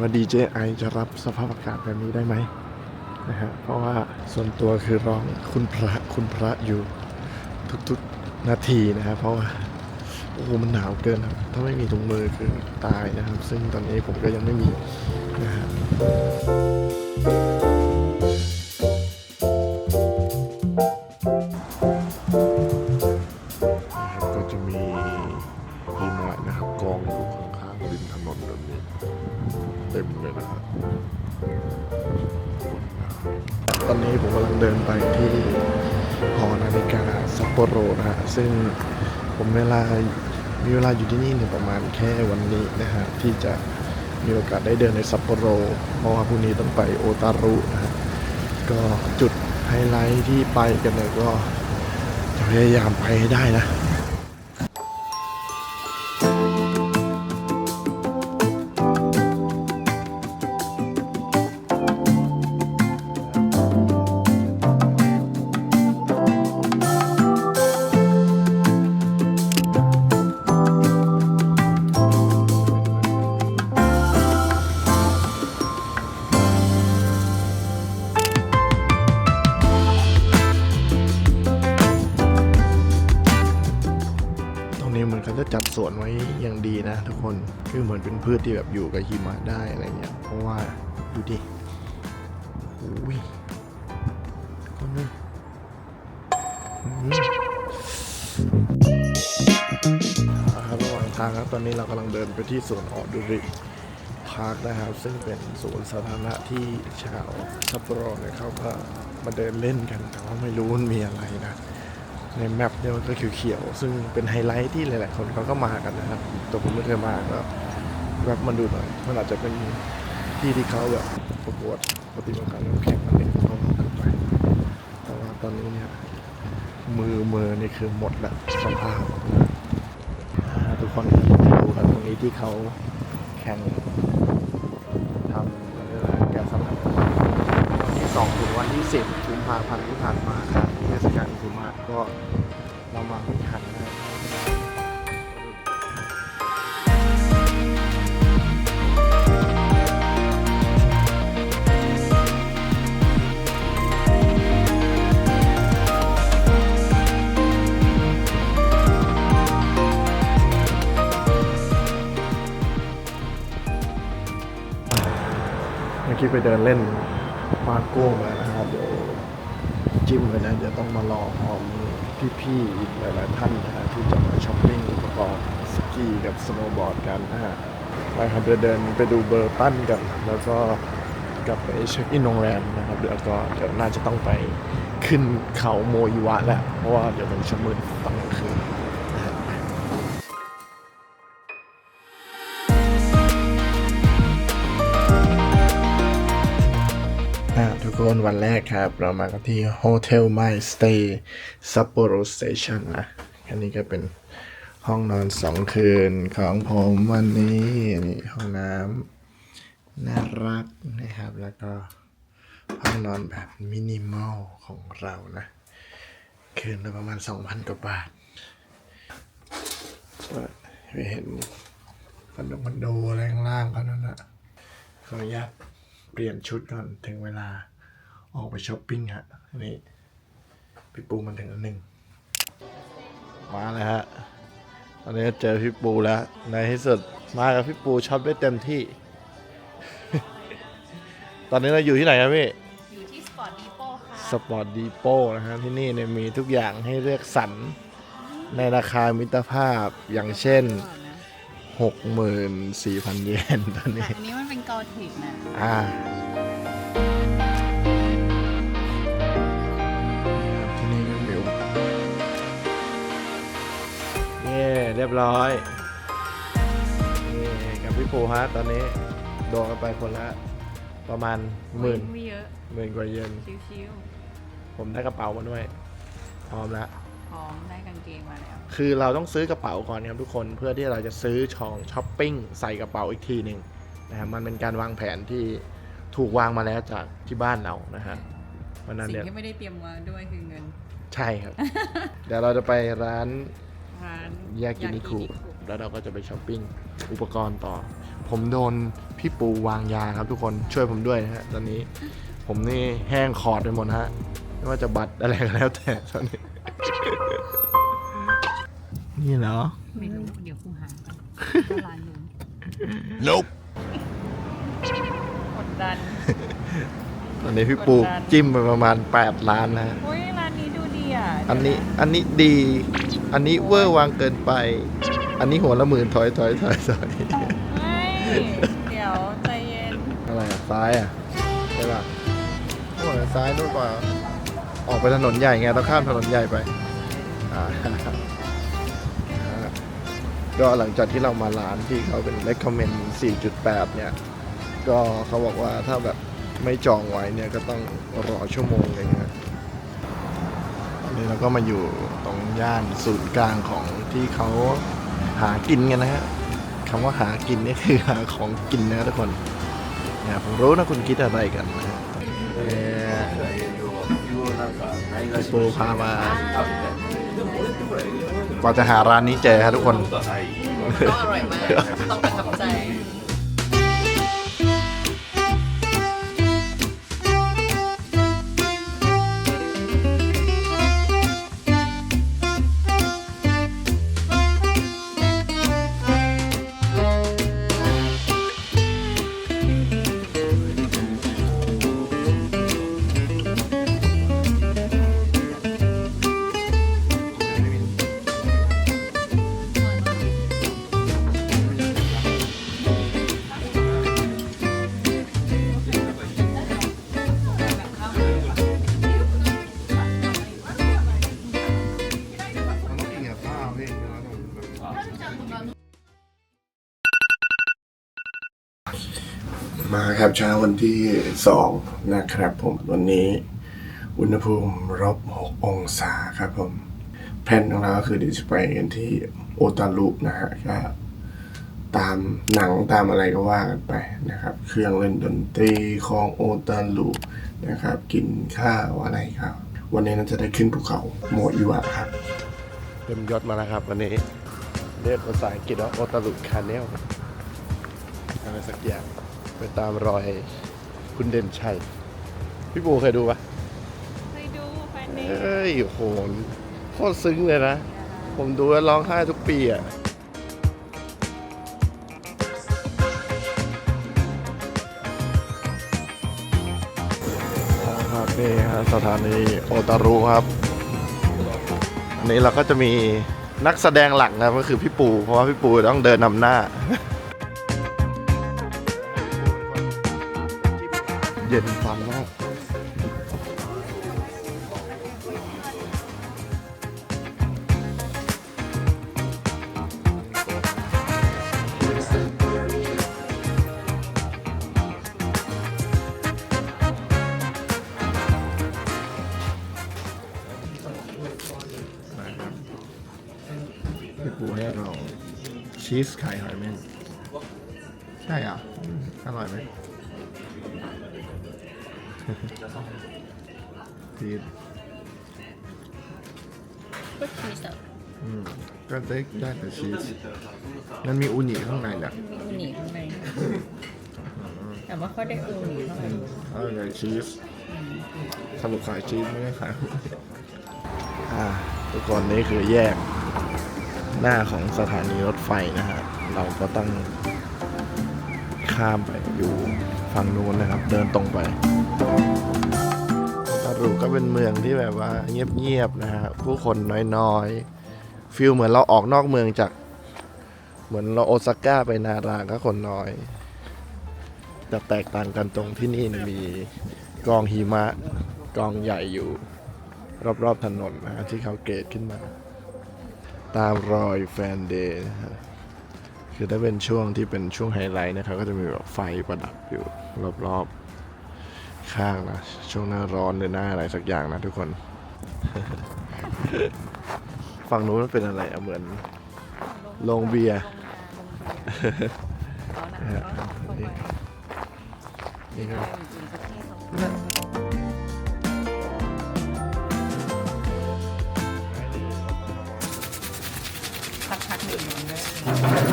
ว่า DJI จะรับสภาพอากาศแบบนี้ได้ไหมนะฮะเพราะว่าส่วนตัวคือร้องคุณพระคุณพระอยู่ทุกๆนาทีนะฮะเพราะว่าโอ้โหมันหนาวเกินครับ ถ้าไม่มีถุงมือคือตายนะครับ ซึ่งตอนนี้ผมก็ยังไม่มีนะฮะ ตอนนี้ผมกำลังเดินไปที่หอนาฬิกาซัปโปโรนะฮะ ซึ่งผมเวลามีเวลาอยู่ที่นี่เนี่ยประมาณแค่วันนี้นะฮะ ที่จะมีโอกาสได้เดินในซัปโปโร เพราะว่าพรุ่งนี้ต้องไปโอตารุนะฮะ ก็จุดไฮไลท์ที่ไปกันเนี่ยก็จะพยายามไปให้ได้นะ ย่างดีนะทุกคนคือเหมือนเป็นพืชที่แบบอยู่กับหิมะได้อะไรเงี้ยเพราะว่าดูดิอุ้ยคนนึงอืมอ่าระหว่างทางครับตอนนี้เรากำลังเดินไปที่สวนออดูริพาร์คนะครับ ซึ่งเป็นสวนสาธารณะที่ชาวซัปโปโรเนี่ยเขาก็มาเดินเล่นกันแต่ว่าไม่รู้มันมีอะไรนะ ในแมปเนี่ยมันก็เขียวๆ ซึ่งเป็นไฮไลท์ที่หลายๆ คนเขาก็มากันนะครับ แต่ผมไม่เคยมาก็แวบมันดูหน่อย มันอาจจะเป็นที่ที่เขาแบบประกวดปฏิบัติการน้ำแข็งอะไรเขาก็ขึ้นไป แต่ว่าตอนนี้เนี่ยมือมือนี่คือหมดแล้วสภาพทุกคนดูกันตรงนี้ที่เขาแข่งทำอะไรแกะสลักวันที่สองถึงวันที่สิบกุมภาพันธ์ที่ผ่านมาครับ เทศกาลกุมาก็เรามาไม่ทันนะครับเมื่อกี้ไปเดินเล่นมาโก้มา จิ้มไปนะเดี๋ยวต้องมารอพร้อมพี่ๆอีกหลายๆท่านนะฮะที่จะมาช้อปปิ้งอุปกรณ์สกีกับสโนว์บอร์ดกันนะฮะไปครับเดินเดินไปดูเบอร์ตันกัน แล้วก็กลับไปเช็คอินโรงแรมนะครับแล้วก็เดี๋ยวน่าจะต้องไปขึ้นเขาโมยิวะแหละเพราะว่าเดี๋ยวมันจะมืดตอง คนวันแรกครับ เรามากันที่ Hotel My Stay Sapporo Station นะ อันนี้ก็เป็นห้องนอนสองคืนของผมวันนี้นี่ห้องน้ำน่ารักนะครับ แล้วก็ห้องนอนแบบมินิมอลของเรานะ คืนละประมาณ 2,000 กว่าบาทไปเห็นคอนโดคอนโดอะไรข้างล่างเขานั่นนะขออนุญาตเปลี่ยนชุดก่อนถึงเวลา ออกไปช้อปปิ้งฮะอันนี้พี่ปูมันถึงอันหนึ่งมาเลยฮะตอนนี้เจอพี่ปูแล้ว ในที่สุดมากับพี่ปูช็อปได้เต็มที่ ตอนนี้เราอยู่ที่ไหนครับพี่อยู่ที่สปอร์ตดีโป้ค่ะสปอร์ตดีโปนะฮะที่นี่เนี่ยมีทุกอย่างให้เลือกสรรในราคามิตรภาพอย่างเช่น 64,000 เยนตอนนี้ อันนี้มันเป็นกอทิกนะ อ่า เย่เรียบร้อยนี่กับพี่ปูฮะตอนนี้โดนกันไปคนละ ประมาณหมื่นไม่เยอะหมื่นกว่าเยนชิวผมได้กระเป๋ามาด้วยพร้อมแล้วๆพร้อมได้กางเกงมาแล้ว คือเราต้องซื้อกระเป๋าก่อนครับทุกคนเพื่อที่เราจะซื้อช่องช้อปปิ้งใส่กระเป๋าอีกทีหนึ่งนะครับมันเป็นการวางแผนที่ถูกวางมาแล้วจากที่บ้านเรานะฮะวันนั้นสิ่เนี่ยงที่ไม่ได้เตรียมมาด้วยคือเงิน ใช่ครับ เดี๋ยวเราจะไปร้าน ร้านยากินิคุแล้วเราก็จะไปช้อปปิ้งอุปกรณ์ต่อ ผมโดนพี่ปูวางยาครับทุกคนช่วยผมด้วยนะฮะตอนนี้ ผมนี่แห้งขอดไปหมดฮะไม่ว่าจะบัตรอะไรก็แล้วแต่ตอนนี้ นี่เหรอไม่รู้เดี๋ยวครูหาก่อนว่าร้านนู้น nope กดดันตอนนี้พี่ปูกดดันจิ้มไปประมาณ 8 ล้านนะฮะ อุ้ยร้านนี้ดูดีอะอันนี้อันนี้ดี อันนี้เวอร์วางเกินไป อันนี้หัวละหมื่นถอยถอยถอยถอยไม่เดี๋ยวใจเย็น อะไรอะซ้ายอะใช่ป่ะโอ้ยซ้ายนู่นเปล่าออกไปถนนใหญ่ไงต้องข้ามถนนใหญ่ไปอ่าก็หลังจากที่เรามาร้านที่เขาเป็น recommend 4.8 เนี่ย ก็เขาบอกว่าถ้าแบบไม่จองไว้เนี่ยก็ต้องรอชั่วโมงหนึง นะตอนนี้เราก็มาอยู่ตรงย่านศูนย์กลางของที่เขาหากินกันนะฮะคำว่าหากินนี่คือหาของกินนะทุกคนเนี่ยผมรู้นะคุณคิดอะไรกันนะฮะเนี่ยพี่ปูพามากว่าจะหาร้านนี้เจอครับทุกคนต้องอร่อยมาก ต้องประทับใจ มาครับเช้าวันที่สองนะครับผมวันนี้อุณหภูมิลบหกองศาครับผมแผนของเราก็คือเดี๋ยวจะไปกันที่โอตารุนะฮะก็ตามหนังตามอะไรก็ว่ากันไปนะครับ เครื่องเล่นดนตรีของโอตารุนะครับ กินข้าวอะไรครับ วันนี้น่าจะได้ขึ้นภูเขาโมอิวะครับเต็มยศมาแล้วครับวันนี้เรียกภาษาอังกฤษว่าโอตารุคาเนลอะไรสักอย่าง ไปตามรอยคุณเด่นชัย พี่ปูเคยดูปะไปดูแฟนเนเอ้ยโหโคตรซึ้งเลยนะ ผมดูแล้วร้องไห้ทุกปีอะครับนี่ฮะสถานีโอตารุครับ อันนี้เราก็จะมีนักแสดงหลักนะก็คือพี่ปู เพราะว่าพี่ปูต้องเดินนำหน้า เย็นฟันมากพี่ปูให้เราชีสไข่หอยเม่นใช่อะอร่อยไหม ชีสก็ชีสอะอืมก็ได้ได้แต่ชีสมันมีอูนิข้างในแหละมีอูนิข้างในแต่ว่าเขาได้อูนิเท่าไหร่เอาไงชีสสรุปขายชีสไม่ได้ขายอ่าทุกคนนี่คือแยกหน้าของสถานีรถไฟนะฮะ เราก็ต้องข้ามไปอยู่ ฝั่งนู้นนะครับ เดินตรงไปตารุก็เป็นเมืองที่แบบว่าเงียบๆนะฮะผู้คนน้อยๆฟิลเหมือนเราออกนอกเมืองจาก เหมือนเราโอซาก้าไปนาราก็คนน้อยแต่แตกต่างกันตรงที่นี่มีกองหิมะกองใหญ่อยู่ รอบๆถนนนะฮะที่เขาเกตขึ้นมา ตามรอยแฟนเดย์นะ คือถ้าเป็นช่วงที่เป็นช่วงไฮไลท์นะครับก็จะมีแบบไฟประดับอยู่รอบๆข้างนะช่วงหน้าร้อนหรือหน้าอะไรสักอย่างนะทุกคน ฝั่งนู้นมันเป็นอะไรอะเหมือนโรงเบียร์เอานะก็เ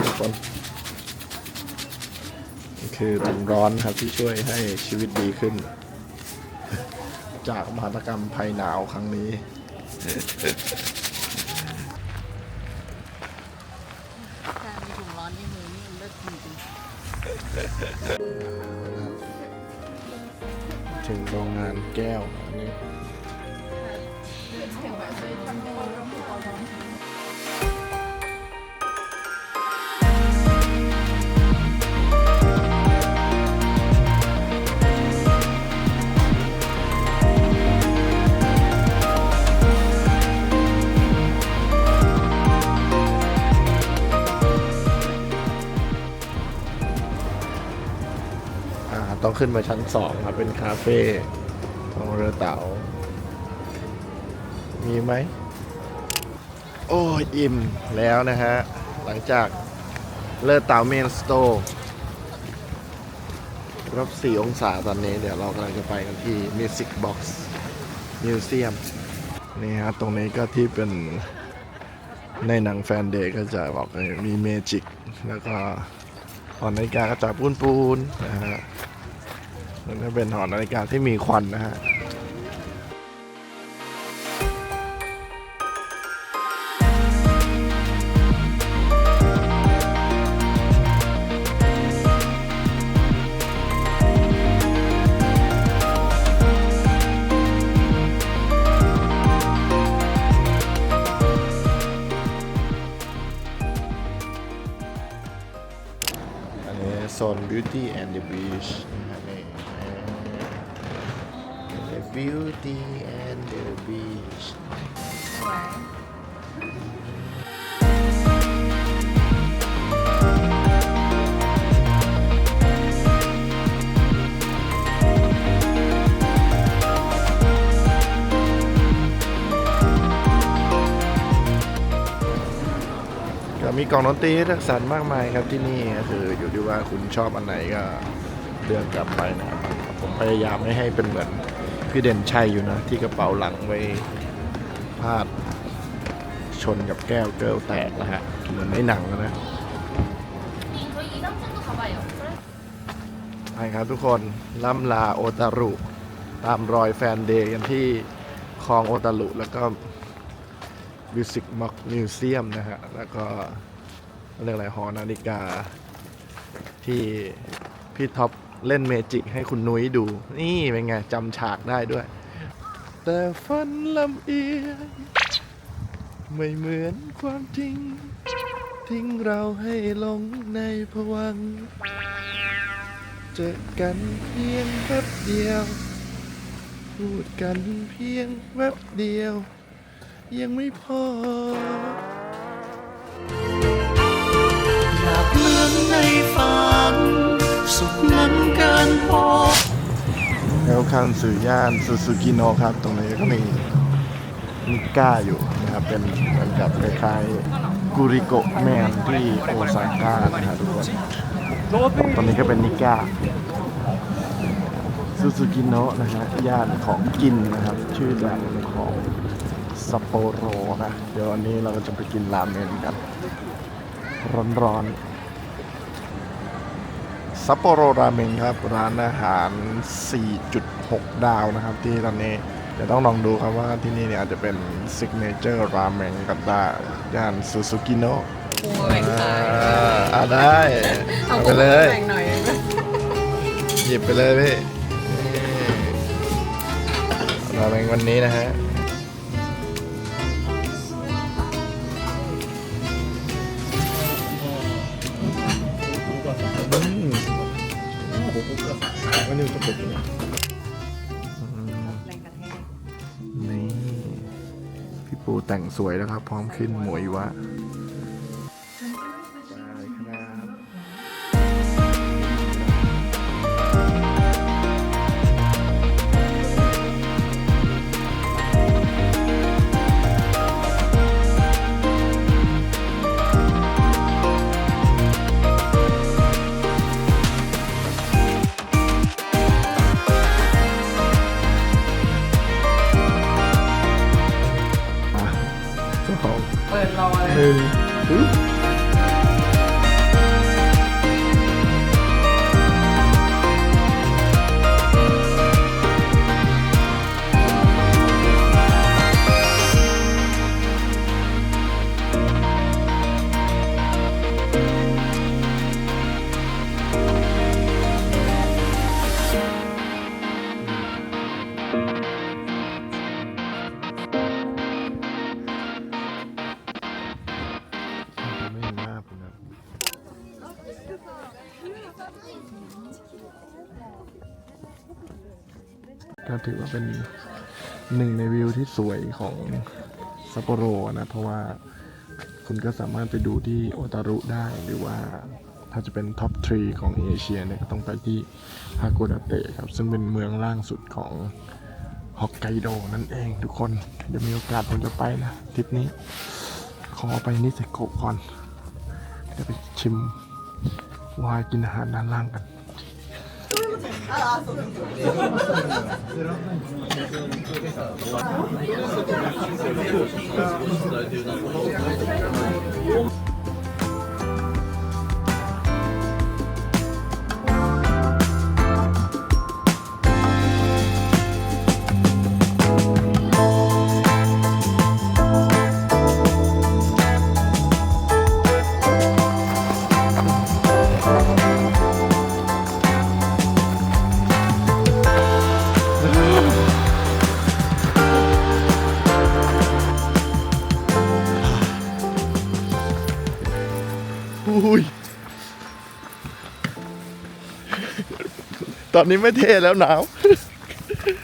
ทุกคนคือถุงร้อนครับที่ช่วยให้ชีวิตดีขึ้น จากมหากรรมภัยหนาวครั้งนี้ ขึ้นมาชั้นสองครับเป็นคาเฟ่ของเรือเต๋ามีไหม โอ้อิ่มแล้วนะฮะ หลังจากเลิศเต๋าเมนสโตร์รับ4องศาตอนนี้ เดี๋ยวเรากำลังจะไปกันที่ Music Box Museum นี่ฮะ ตรงนี้ก็ที่เป็นในหนังแฟนเดย์ก็จะบอกเลยมีเมจิก แล้วก็หอนาฬิกากระจับปูนปูนนะฮะ มันก็เป็นหอนาฬิกาที่มีควันนะฮะอันนี้โซน Beauty and the Beach Beauty and the Beach ๆสวย ก็มีกล่องดนตรีให้ทักษะมากมายครับที่นี่ก็คืออยู่ที่ว่าคุณชอบอันไหนก็เลือกกลับไปนะครับผมพยายามไม่ให้เป็นเหมือน พี่เด่นชัยอยู่นะ ที่กระเป๋าหลังไว้พลาดชนกับแก้วเกิลแตกนะฮะ เหมือนในหนังนะไปครับทุกคนล่ำลาโอตารุ ตามรอยแฟนเดย์กันที่คลองโอตารุ แล้วก็มิวสิกม็อกมิวเซียมนะฮะ แล้วก็เรื่องอะไรหอนาฬิกาที่พี่ท็อป เล่นเมจิกให้คุณนุ้ยดู นี่เป็นไงจำฉากได้ด้วย แต่ฝันลำเอียงไม่เหมือนความจริง ทิ้งเราให้หลงในผวัง เจอกันเพียงแป๊บเดียว พูดกันเพียงแป๊บเดียว ยังไม่พออยากเหมือนในฝันสุขนั้น นพอแล้วข้างสื่อย่านซูซูกิโนะครับ ตรงนี้ก็มีนิก้าอยู่นะครับ เป็นเหมือนกับคล้ายๆกูริโกะแมนที่โอซาก้านะครับทุกคนตอนนี้ก็เป็นนิก้าซูซูกิโนะนะฮะย่านของกินนะครับ ชื่อดังของซัปโปโรนะ เดี๋ยววันนี้เราก็จะไปกินราเมนกัน ร้อนๆ ซัปโปโรราเมงครับ ร้านอาหาร 4.6 ดาวนะครับ ที่ตอนนี้เดี๋ยวต้องลองดูครับว่าที่นี่เนี่ยอาจจะเป็นซิกเนเจอร์ราเมงกันได้ย่านซูซูกิโนะโอ้ยอ่าอ่าได้เอาไปเลย แบ่งหน่อยหยิบไปเลยพี่นี่ราเมงวันนี้นะฮะ นนี้ก็เป็นอืมแรงกระแทกนี่ พี่ปูแต่งสวยแล้วครับ พร้อมขึ้นหมวยวะ ถือว่าเป็นหนึ่งในวิวที่สวยของซัปโปโรนะ เพราะว่าคุณก็สามารถไปดูที่โอตารุได้หรือว่าถ้าจะเป็นท็อปทรีของเอเชียเนี่ยก็ต้องไปที่ฮาโกดาเตะครับ ซึ่งเป็นเมืองล่างสุดของฮอกไกโดนั่นเองทุกคนเดี๋ยวมีโอกาสผมจะไปนะทริปนี้ ขอไปนิเซโกะก่อนเดี๋ยวไปชิมวายกินอาหารด้านล่างกัน ああ、そうですか。 ตอนนี้ไม่เท่แล้วหนาว